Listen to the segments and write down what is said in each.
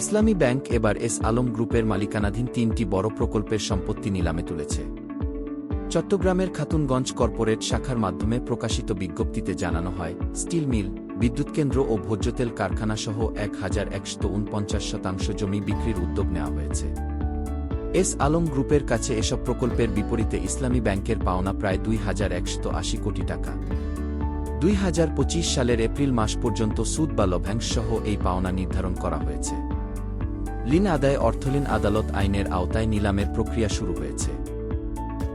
ইসলামী bank এবার S Alam গ্রুপের মালিকানাধীন তিনটি বড় প্রকল্পের সম্পত্তি নিলামে তুলেছে। চট্টগ্রামের খাতুনগঞ্জ কর্পোরেট শাখার মাধ্যমে প্রকাশিত বিজ্ঞপ্তিতে জানানো হয়, স্টিল মিল বিদ্যুৎকেন্দ্র ও ভোজ্যতেল কারখানাসহ এক হাজার একশো উনপঞ্চাশ শতাংশ জমি বিক্রির উদ্যোগ নেওয়া হয়েছে। এস আলম গ্রুপের কাছে এসব প্রকল্পের বিপরীতে ইসলামী ব্যাংকের পাওনা প্রায় দুই হাজার একশো আশি কোটি টাকা। দুই হাজার পঁচিশ সালের এপ্রিল মাস পর্যন্ত সুদ বা লভ্যাংশ সহ এই পাওনা নির্ধারণ করা হয়েছে। ঋণ আদায় অর্থলীন আদালত আইনের আওতায় নিলামের প্রক্রিয়া শুরু হয়েছে।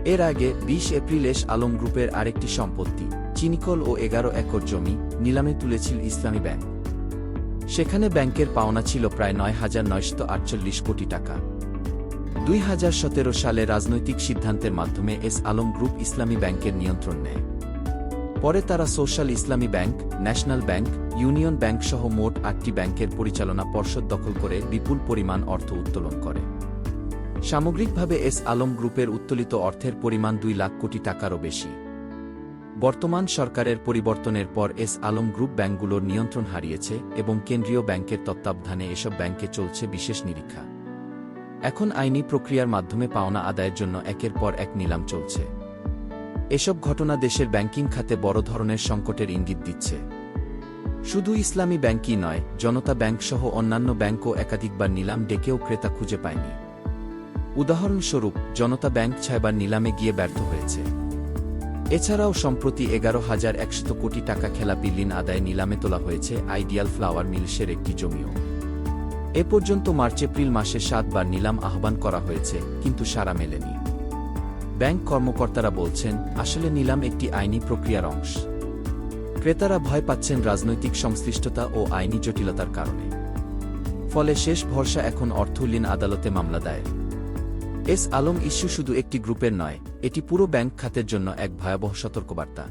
এর আগে ২০ এপ্রিল এস আলম গ্রুপের আরেকটি সম্পত্তি, চিনিকল ও এগারো একর জমি, নিলামে তুলেছিল ইসলামী ব্যাংক। সেখানে ব্যাংকের পাওনা ছিল প্রায় নয় হাজার নয়শত আটচল্লিশ কোটি টাকা। দুই হাজার সতেরো সালে রাজনৈতিক সিদ্ধান্তের মাধ্যমে এস আলম গ্রুপ ইসলামী ব্যাংকের নিয়ন্ত্রণ নেয়। পরে তারা social Islami bank, national bank, union bank সহ মোট আটটি ব্যাংকের পরিচালনা পর্ষদ দখল করে বিপুল পরিমাণ অর্থ উত্তোলন করে। সামগ্রিকভাবে এস আলম গ্রুপের উত্তোলিত অর্থের পরিমাণ দুই লাখ কোটি টাকারও বেশি। বর্তমান সরকারের পরিবর্তনের পর এস আলম গ্রুপ ব্যাংকগুলোর নিয়ন্ত্রণ হারিয়েছে এবং কেন্দ্রীয় ব্যাংকের তত্ত্বাবধানে এসব ব্যাংকে চলছে বিশেষ নিরীক্ষা। এখন আইনি প্রক্রিয়ার মাধ্যমে পাওনা আদায়ের জন্য একের পর এক নিলাম চলছে। এসব ঘটনা দেশের ব্যাংকিং খাতে বড় ধরনের সংকটের ইঙ্গিত দিচ্ছে। শুধু ইসলামী ব্যাংকই নয়, জনতা ব্যাংক সহ অন্যান্য ব্যাংকও একাধিকবার নিলাম ডেকেও ক্রেতা খুঁজে পায়নি। উদাহরণস্বরূপ, জনতা ব্যাংক ছয়বার নিলামে গিয়ে ব্যর্থ হয়েছে। এছাড়াও সম্প্রতি এগারো হাজার একশত কোটি টাকা খেলাপি ঋণ আদায় নিলামে তোলা হয়েছে আইডিয়াল ফ্লাওয়ার মিলসের একটি জমিও। এ পর্যন্ত মার্চ এপ্রিল মাসে সাতবার নিলাম আহ্বান করা হয়েছে, কিন্তু সারা মেলেনি। ব্যাংক কর্মকর্তারা বলছেন, আসলে নিলাম একটি আইনি প্রক্রিয়ার অংশ। ক্রেতারা ভয় পাচ্ছেন রাজনৈতিক সংশ্লিষ্টতা ও আইনি জটিলতার কারণে। ফলে শেষ ভরসা এখন অর্থলীন আদালতে মামলা দায়ের। এস আলম ইস্যু শুধু একটি গ্রুপের নয়, এটি পুরো ব্যাংক খাতের জন্য এক ভয়াবহ সতর্কবার্তা।